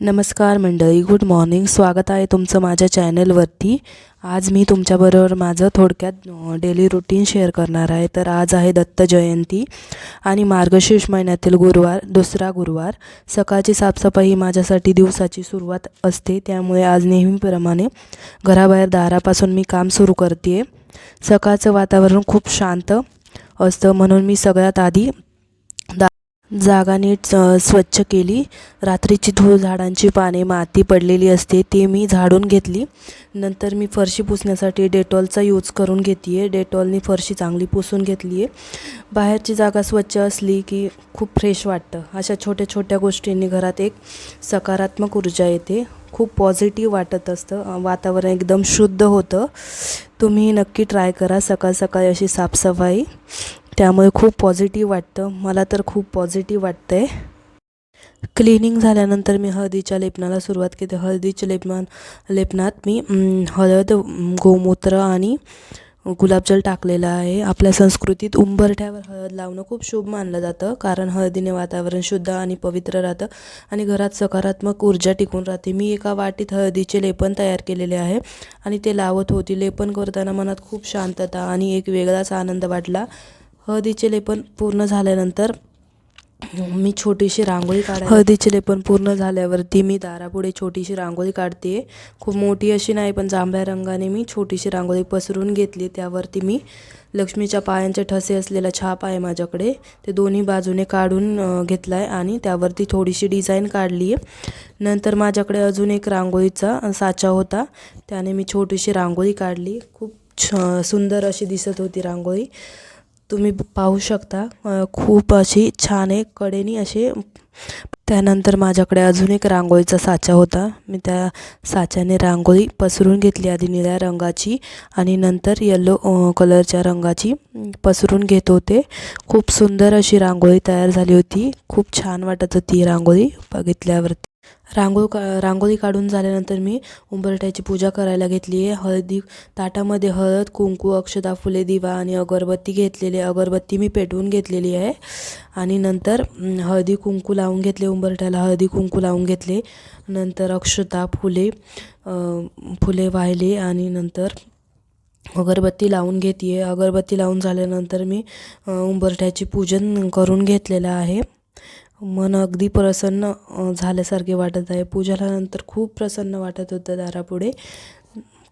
नमस्कार मंडळी good morning स्वागत आहे तुमचं माझ्या चॅनलवरती आज मी तुमच्याबरोबर माझं थोडक्यात डेली रुटीन शेअर करणार आहे. तर आज आहे दत्त जयंती आणि मार्गशीर्ष महिन्यातील गुरुवार दुसरा गुरुवार. सकाळची साफसफाई ही माझ्यासाठी दिवसाची सुरुवात असते. त्यामुळे आज नेहमीप्रमाणे घराबाहेर दारापासून मी काम सुरू करते सकाळचं वातावरण खूप शांत असतं. म्हणून मी सगळ्यात आधी जागा नीट स्वच्छ केली. रात्रीची धूळ झाडांची पाने माती पडलेली असते ती मी झाडून घेतली. नंतर मी फरशी पुसण्यासाठी डेटॉलचा यूज करून घेते आहे डेटॉलनी फरशी चांगली पुसून घेतली आहे बाहेरची जागा स्वच्छ असली की खूप फ्रेश वाटतं. अशा छोट्या छोट्या गोष्टींनी घरात एक सकारात्मक ऊर्जा येते. खूप पॉझिटिव्ह वाटत असतं. वातावरण एकदम शुद्ध होतं. तुम्ही नक्की ट्राय करा. सकाळ सकाळी अशी साफसफाई. त्यामुळे खूप पॉझिटिव्ह वाटतं. मला तर खूप पॉझिटिव्ह वाटतं आहे क्लिनिंग झाल्यानंतर मी हळदीच्या लेपनाला सुरुवात केली. हळदीच्या लेपनात लेपनात मी हळद गोमूत्र आणि गुलाबजल टाकलेलं आहे. आपल्या संस्कृतीत उंबरठ्यावर हळद लावणं खूप शुभ मानलं जातं. कारण हळदीने वातावरण शुद्ध आणि पवित्र राहतं आणि घरात सकारात्मक ऊर्जा टिकून राहते. मी एका वाटीत हळदीचे लेपन तयार केलेले आहे आणि ते लावत होती. लेपन करताना मनात खूप शांतता आणि एक वेगळाच आनंद वाटला. हळदीचे लेपन पूर्ण झाल्यानंतर मी छोटीशी रांगोळी काढ हळदीचे लेपन पूर्ण झाल्यावरती मी दारापुढे छोटीशी रांगोळी काढते. खूप मोठी अशी नाही पण जांभळ्या रंगाने मी छोटीशी रांगोळी पसरून घेतली. त्यावरती मी लक्ष्मीच्या पायांचे ठसे असलेला छाप आहे माझ्याकडे. ते दोन्ही बाजूने काढून घेतला आहे आणि त्यावरती थोडीशी डिझाईन काढली आहे नंतर माझ्याकडे अजून एक रांगोळीचा साचा होता. त्याने मी छोटीशी रांगोळी काढली. खूप छ सुंदर अशी दिसत होती रांगोळी. तुम्ही पाहू शकता खूप अशी छान आहे कडेनी असे त्यानंतर माझ्याकडे अजून एक रांगोळीचा साचा होता. मी त्या साच्याने रांगोळी पसरून घेतली आधी निळ्या रंगाची आणि नंतर येल्लो कलरच्या रंगाची पसरून घेत होते. खूप सुंदर अशी रांगोळी तयार झाली होती. खूप छान वाटत होती रांगोळी बघितल्यावरती. रांगोळ का रांगोळी काढून झाल्यानंतर मी उंबरठ्याची पूजा करायला घेतली आहे. हळदी ताटामध्ये हळद कुंकू अक्षता फुले दिवा आणि अगरबत्ती घेतलेली आहे. अगरबत्ती मी पेटवून घेतलेली आहे. आणि नंतर हळदी कुंकू लावून घेतले उंबरठ्याला. हळदी कुंकू लावून घेतले. नंतर अक्षता फुले फुले वाहिले आणि नंतर अगरबत्ती लावून घेते आहे. अगरबत्ती लावून झाल्यानंतर मी उंबरठ्याची पूजन करून घेतलेलं आहे. मन अगदी प्रसन्न झाल्यासारखे वाटत आहे. पूजाल्यानंतर खूप प्रसन्न वाटत होतं दारापुढे.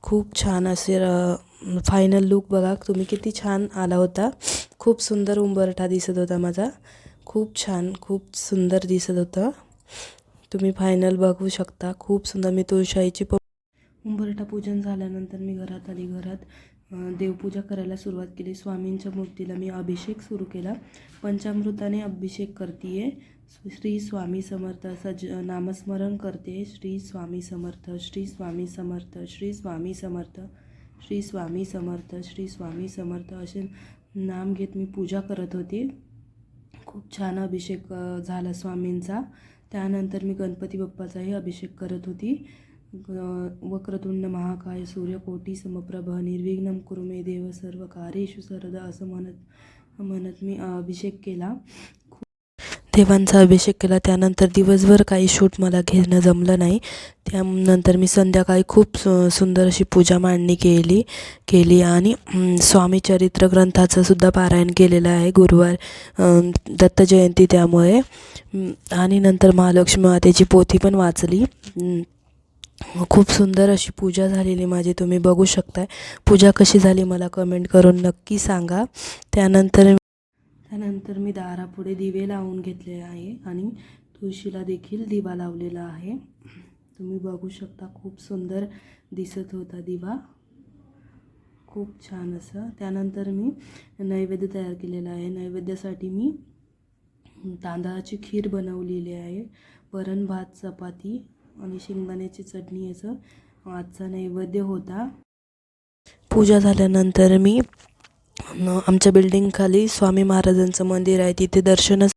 खूप छान असे फायनल लूक बघा. तुम्ही किती छान आला होता. खूप सुंदर उंबरठा दिसत होता माझा. खूप छान खूप सुंदर दिसत होतं. तुम्ही फायनल बघू शकता. खूप सुंदर. मी तुळशाईची प उंबरठा पूजन झाल्यानंतर मी घरात आली. घरात देवपूजा करायला सुरुवात केली. स्वामींच्या मूर्तीला मी अभिषेक सुरू केला. पंचामृताने अभिषेक करते श्री स्वामी समर्थ असं ज नामस्मरण करते. श्री स्वामी समर्थ श्री स्वामी समर्थ श्री स्वामी समर्थ श्री स्वामी समर्थ श्री स्वामी समर्थ असे नाम घेत मी पूजा करत होते. खूप छान अभिषेक झाला स्वामींचा. त्यानंतर मी गणपती बाप्पाचाही अभिषेक करत होती. वक्रतुंड महाकाय सूर्यकोटी समप्रभ निर्विघ्न कुरुमे देव सर्व कार्येषु सर्वदा असं म्हणत म्हणत मी अभिषेक केला. देवांचा अभिषेक केला. त्यानंतर दिवसभर काही शूट मला घेणं जमलं नाही. त्यानंतर मी संध्याकाळी खूप सु सुंदर अशी पूजा मांडणी केली केली आणि स्वामी चरित्र ग्रंथाचं सुद्धा पारायण केलेलं आहे गुरुवार दत्तजयंती दत्त जयंती त्यामुळे. आणि नंतर महालक्ष्मी मातेची पोथी पण वाचली. खूप सुंदर अशी पूजा झालेली माझी तुम्ही बघू शकताय. पूजा कशी झाली मला कमेंट करून नक्की सांगा. त्यानंतर त्यानंतर मी दारापुढे दिवे लावून घेतले आहे आणि तुळशीला देखील दिवा लावलेला आहे. तुम्ही बघू शकता खूप सुंदर दिसत होता दिवा. खूप छान असं. त्यानंतर मी नैवेद्य तयार केलेला आहे. नैवेद्यासाठी मी तांदळाची खीर बनवलेली आहे. वरण भात चपाती आणि शेंगदाण्याची चटणी याचं आजचा नैवेद्य होता. पूजा झाल्यानंतर मी आमच्या बिल्डिंगखाली स्वामी महाराजांचं मंदिर आहे. तिथे दर्शनच